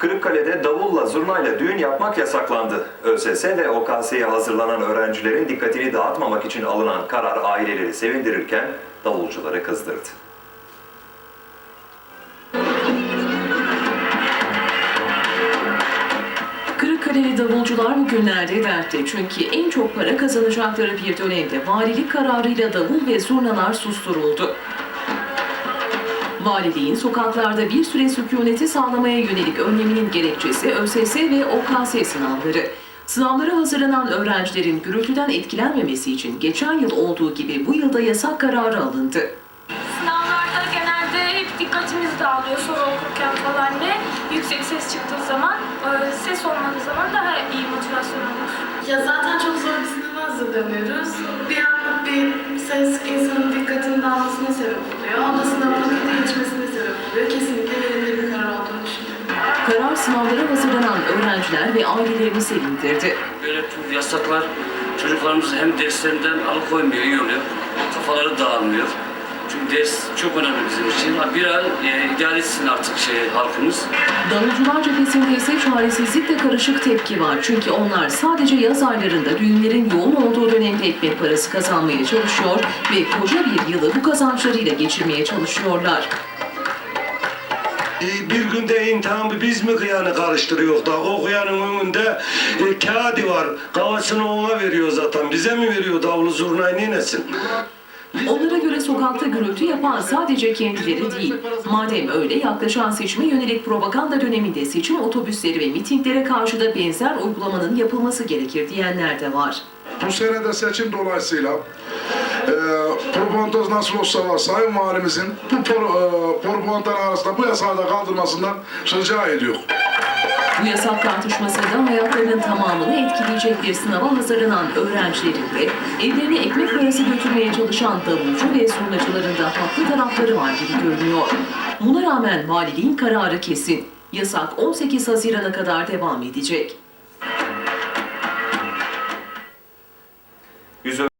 Kırıkkale'de davulla zurnayla düğün yapmak yasaklandı. ÖSS ve OKS'ye hazırlanan öğrencilerin dikkatini dağıtmamak için alınan karar aileleri sevindirirken davulcuları kızdırdı. Kırıkkaleli davulcular bugünlerde dertte çünkü en çok para kazanacakları bir dönemde valilik kararıyla davul ve zurnalar susturuldu. Valiliğin sokaklarda bir süre sükuneti sağlamaya yönelik önleminin gerekçesi ÖSS ve OKS sınavları. Sınavlara hazırlanan öğrencilerin gürültüden etkilenmemesi için geçen yıl olduğu gibi bu yılda yasak kararı alındı. Sınavlarda genelde hep dikkatimiz dağılıyor soru okurken falan ne yüksek ses çıktığı zaman e, ses olmadığı zaman daha iyi motivasyon olur. Ya zaten çok zor bir sınava hazırlanıyoruz. Bir anlık bir ses sınavlara hazırlanan öğrenciler ve ailelerini sevindirdi. Böyle tüm yasaklar çocuklarımızı hem derslerinden alıkoymuyor, iyi oluyor. Kafaları dağılmıyor. Çünkü ders çok önemli bizim için. Bir ay e, idare etsin artık şey halkımız. Davulcular cephesinde ise çaresizlikle karışık tepki var. Çünkü onlar sadece yaz aylarında düğünlerin yoğun olduğu dönemde ekmek parası kazanmaya çalışıyor ve koca bir yılı bu kazançlarıyla geçirmeye çalışıyorlar. E, bir günde imtihanı biz mi kıyanı karıştırıyor da o kıyanın önünde e, kağıdı var kavasını ona veriyor zaten bize mi veriyor davulu zurnayı ninesin? Onlara göre sokakta gürültü yapan sadece kendileri değil. Madem öyle yaklaşan seçime yönelik propaganda döneminde seçim otobüsleri ve mitinglere karşı da benzer uygulamanın yapılması gerekir diyenler de var. Bu sene de seçim dolayısıyla e, propaganda nasıl olsa var Sayın Valimizin bu pro, e, arasında bu yasağı da kaldırmasından rica ediyor. Bu yasak tartışmasında hayatlarının tamamını etkileyecek bir sınava hazırlanan öğrencilerin de evlerine ekmek parası götürmeye çalışan davulcu ve surnacıların da haklı tarafları var gibi görünüyor. Buna rağmen valiliğin kararı kesin. Yasak 18 Haziran'a kadar devam edecek.